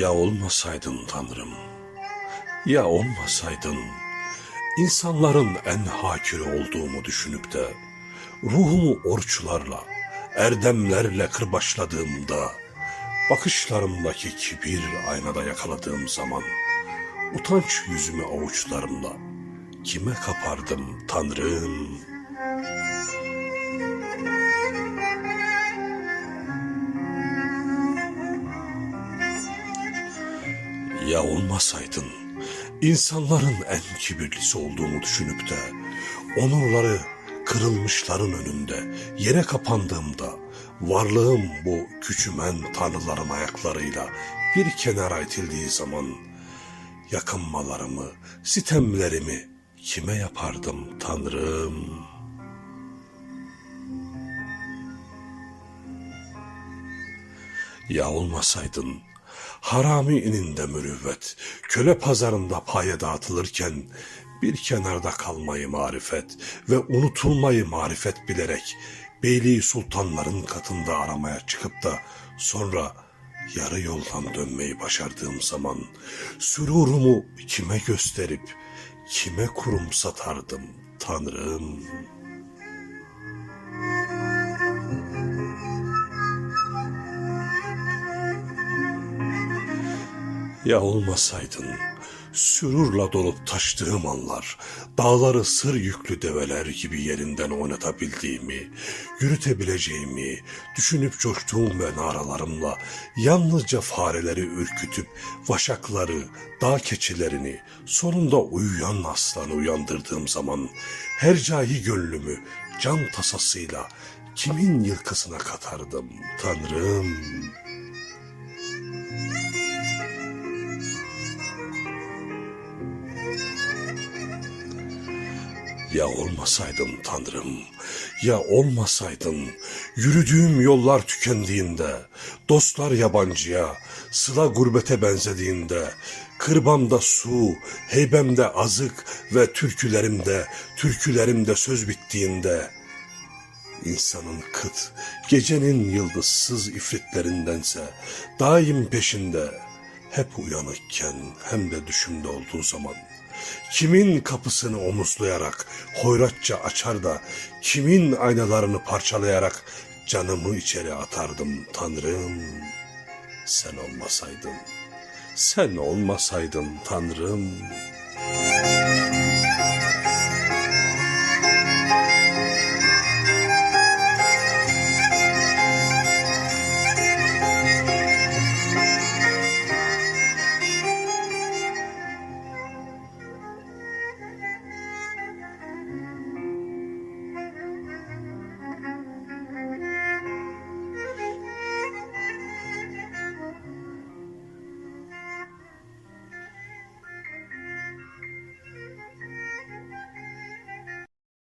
Ya olmasaydın Tanrım, ya olmasaydın, insanların en hakiri olduğumu düşünüp de, ruhumu oruçlarla, erdemlerle kırbaçladığımda, bakışlarımdaki kibir aynada yakaladığım zaman, utanç yüzümü avuçlarımla, kime kapardım Tanrım? Ya olmasaydın, insanların en kibirlisi olduğumu düşünüp de, onurları kırılmışların önünde yere kapandığımda, varlığım bu küçümen tanrıların ayaklarıyla bir kenara itildiği zaman, yakınmalarımı, sitemlerimi kime yapardım Tanrım? Ya olmasaydın, harami ininde mürüvvet, köle pazarında paya dağıtılırken, bir kenarda kalmayı marifet ve unutulmayı marifet bilerek, beyliği sultanların katında aramaya çıkıp da sonra yarı yoldan dönmeyi başardığım zaman, sürurumu kime gösterip, kime kurum satardım Tanrım?'' Ya olmasaydın, sürurla dolup taştığım anlar, dağları sır yüklü develer gibi yerinden oynatabildiğimi, yürütebileceğimi, düşünüp coştuğum ve naralarımla yalnızca fareleri ürkütüp vaşakları, dağ keçilerini, sonunda uyuyan aslanı uyandırdığım zaman, hercahi gönlümü can tasasıyla kimin yılkısına katardım Tanrım?'' Ya olmasaydın Tanrım, ya olmasaydın, yürüdüğüm yollar tükendiğinde, dostlar yabancıya, sıla gurbete benzediğinde, kırbamda su, heybemde azık ve türkülerimde, türkülerimde söz bittiğinde, insanın kıt, gecenin yıldızsız ifritlerindense, daim peşinde, hep uyanıkken hem de düşümde olduğu zaman, kimin kapısını omuzlayarak hoyratça açar da kimin aynalarını parçalayarak canımı içeri atardım Tanrım. Sen olmasaydın, sen olmasaydın Tanrım.